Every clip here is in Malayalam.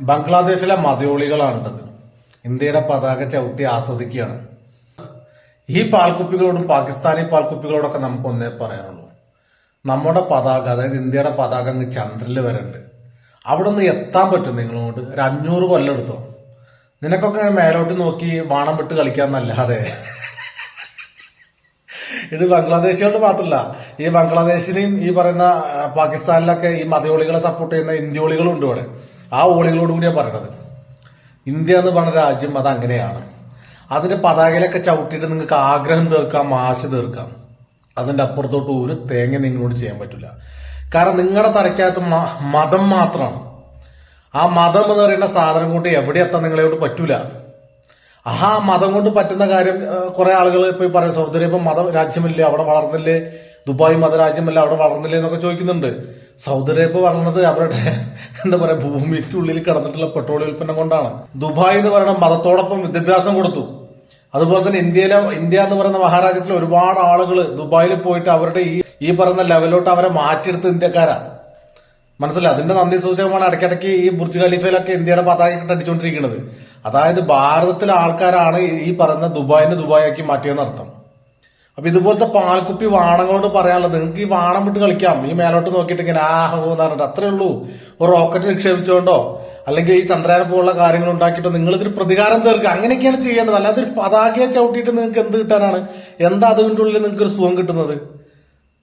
ബംഗ്ലാദേശിലെ മതയോളികളാണിട്ടത് ഇന്ത്യയുടെ പതാക ചവിട്ടി ആസ്വദിക്കുകയാണ്. ഈ പാൽക്കുപ്പികളോടും പാകിസ്ഥാനി പാൽക്കുപ്പികളോടൊക്കെ നമുക്ക് ഒന്നേ പറയാനുള്ളൂ. നമ്മുടെ പതാക അതായത് ഇന്ത്യയുടെ പതാക അങ്ങ് ചന്ദ്രനിൽ വരണ്ട്. അവിടെ ഒന്ന് എത്താൻ പറ്റും നിങ്ങളോട്. ഒരു അഞ്ഞൂറ് കൊല്ലം എടുത്തോ. നിനക്കൊക്കെ ഇങ്ങനെ മേലോട്ട് നോക്കി വാണം വിട്ട് കളിക്കാന്നല്ലാതെ ഇത് ബംഗ്ലാദേശികളുടെ മാത്രമല്ല ഈ ബംഗ്ലാദേശിനെയും ഈ പറയുന്ന പാകിസ്ഥാനിലൊക്കെ ഈ മതയോളികളെ സപ്പോർട്ട് ചെയ്യുന്ന ഇന്ത്യോളികളും ഉണ്ട് ഇവിടെ. ആ ഓളികളോട് കൂടിയാണ് പറയണത്. ഇന്ത്യ എന്ന് പറഞ്ഞ രാജ്യം അത് അങ്ങനെയാണ്. അതിന്റെ പതാകയിലൊക്കെ ചവിട്ടിയിട്ട് നിങ്ങൾക്ക് ആഗ്രഹം തീർക്കാം ആശ തീർക്കാം. അതിന്റെ അപ്പുറത്തോട്ട് ഒരു തേങ്ങ നിങ്ങളോട് ചെയ്യാൻ പറ്റില്ല. കാരണം നിങ്ങളുടെ തലയ്ക്കകത്ത് മതം മാത്രമാണ്. ആ മതം എന്ന് പറയുന്ന സാധനം കൊണ്ട് എവിടെ എത്താൻ നിങ്ങളെ കൊണ്ട് പറ്റൂല. ആ മതം കൊണ്ട് പറ്റുന്ന കാര്യം കുറെ ആളുകൾ ഇപ്പൊ പറയാം പറയും ഇപ്പൊ മതം രാജ്യമല്ലേ അവിടെ വളർന്നില്ലേ ദുബായ് മതരാജ്യമല്ല അവിടെ വളർന്നില്ലേ എന്നൊക്കെ ചോദിക്കുന്നുണ്ട്. സൗദി അറേബ്യ വളർന്നത് അവരുടെ എന്താ പറയാ ഭൂമിക്കുള്ളിൽ കിടന്നിട്ടുള്ള പെട്രോളിയം ഉൽപ്പന്നം കൊണ്ടാണ്. ദുബായ് എന്ന് പറയുന്ന മതത്തോടൊപ്പം വിദ്യാഭ്യാസം കൊടുത്തു. അതുപോലെ തന്നെ ഇന്ത്യയിലെ ഇന്ത്യ എന്ന് പറയുന്ന മഹാരാജ്യത്തിൽ ഒരുപാട് ആളുകൾ ദുബായിൽ പോയിട്ട് അവരുടെ ഈ ഈ പറയുന്ന ലെവലോട്ട് അവരെ മാറ്റിയെടുത്ത ഇന്ത്യക്കാരാ. മനസ്സിലായി? അതിന്റെ നന്ദി സൂചകമാണ് ഇടയ്ക്കിടയ്ക്ക് ഈ ബുർജ് ഖലീഫയിലൊക്കെ ഇന്ത്യയുടെ പതാക അടിച്ചുകൊണ്ടിരിക്കുന്നത് അതായത് ഭാരതത്തിലെ ആൾക്കാരാണ് ഈ പറയുന്ന ദുബായിനെ ദുബായാക്കി മാറ്റിയെന്ന് അർത്ഥം അപ്പൊ ഇതുപോലത്തെ പാൽക്കുപ്പി വാണങ്ങളോട് പറയാനുള്ളത് നിങ്ങൾക്ക് ഈ വാണം വിട്ട് കളിക്കാം. ഈ മേലോട്ട് നോക്കിയിട്ട് ഇങ്ങനെ ആഹോ എന്ന് പറഞ്ഞിട്ട് അത്രേ ഉള്ളൂ. ഒരു റോക്കറ്റ് നിക്ഷേപിച്ചുകൊണ്ടോ അല്ലെങ്കിൽ ഈ ചന്ദ്രയാൻ പോലുള്ള കാര്യങ്ങൾ ഉണ്ടാക്കിയിട്ടോ നിങ്ങൾ ഇതിന് പ്രതികാരം തീർക്കുക. അങ്ങനെയൊക്കെയാണ് ചെയ്യേണ്ടത്. അല്ലാതെ ഒരു പതാകയെ ചവിട്ടിയിട്ട് നിങ്ങൾക്ക് എന്ത് കിട്ടാനാണ്? എന്താ അതുകൊണ്ട് ഉള്ളിൽ നിങ്ങൾക്ക് ഒരു സുഖം കിട്ടുന്നത്?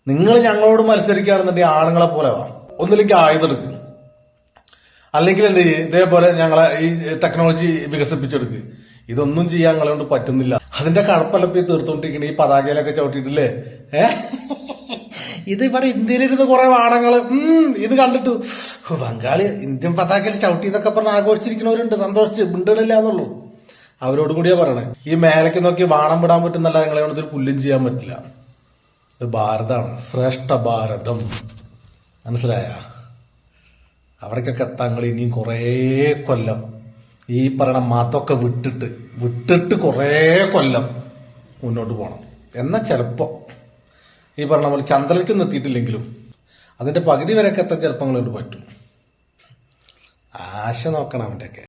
നിങ്ങൾ ഞങ്ങളോട് മത്സരിക്കുകയാണെന്നുണ്ടെങ്കിൽ ആണുങ്ങളെ പോലെ ഒന്നിലേക്ക് ആയുധം എടുക്കുക അല്ലെങ്കിൽ എന്ത് ഇതേപോലെ ഞങ്ങളെ ഈ ടെക്നോളജി വികസിപ്പിച്ചെടുക്കുക ഇതൊന്നും ചെയ്യാൻ ഞങ്ങളെ കൊണ്ട് പറ്റുന്നില്ല. അതിന്റെ കഴപ്പല്ലപ്പി തീർത്തോണ്ടിരിക്കണ ഈ പതാകയിലൊക്കെ ചവിട്ടിയിട്ടില്ലേ? ഏ? ഇത് ഇവിടെ ഇന്ത്യയിലിരുന്ന് കുറെ വാണങ്ങൾ. ഉം ഇത് കണ്ടിട്ടു. ബംഗാളി ഇന്ത്യൻ പതാകയിൽ ചവിട്ടി എന്നൊക്കെ പറഞ്ഞ് ആഘോഷിച്ചിരിക്കുന്നവരുണ്ട്. സന്തോഷിച്ച് മിണ്ടുകളില്ല എന്നുള്ളൂ. കൂടിയാ പറയണേ. ഈ മേലേക്ക് നോക്കി വാണം വിടാൻ പറ്റുന്നല്ല ഞങ്ങളെ കൊണ്ട് ഒരു പുല്ലും ചെയ്യാൻ പറ്റില്ല. ഇത് ഭാരതമാണ് ശ്രേഷ്ഠ ഭാരതം. മനസ്സിലായ? അവിടേക്കൊക്കെ എത്താങ്ങൾ ഇനിയും കുറേ കൊല്ലം ഈ പറയണ മാത്തൊക്കെ വിട്ടിട്ട് വിട്ടിട്ട് കുറേ കൊല്ലം മുന്നോട്ട് പോകണം എന്നാൽ ചിലപ്പോൾ ഈ പറഞ്ഞ പോലെ ചന്ദ്രയ്ക്കൊന്നും എത്തിയിട്ടില്ലെങ്കിലും അതിന്റെ പകുതി വരെയൊക്കെ എത്താൻ ചിലപ്പോൾ അങ്ങോട്ട് പറ്റും. ആശ നോക്കണം അവന്റെയൊക്കെ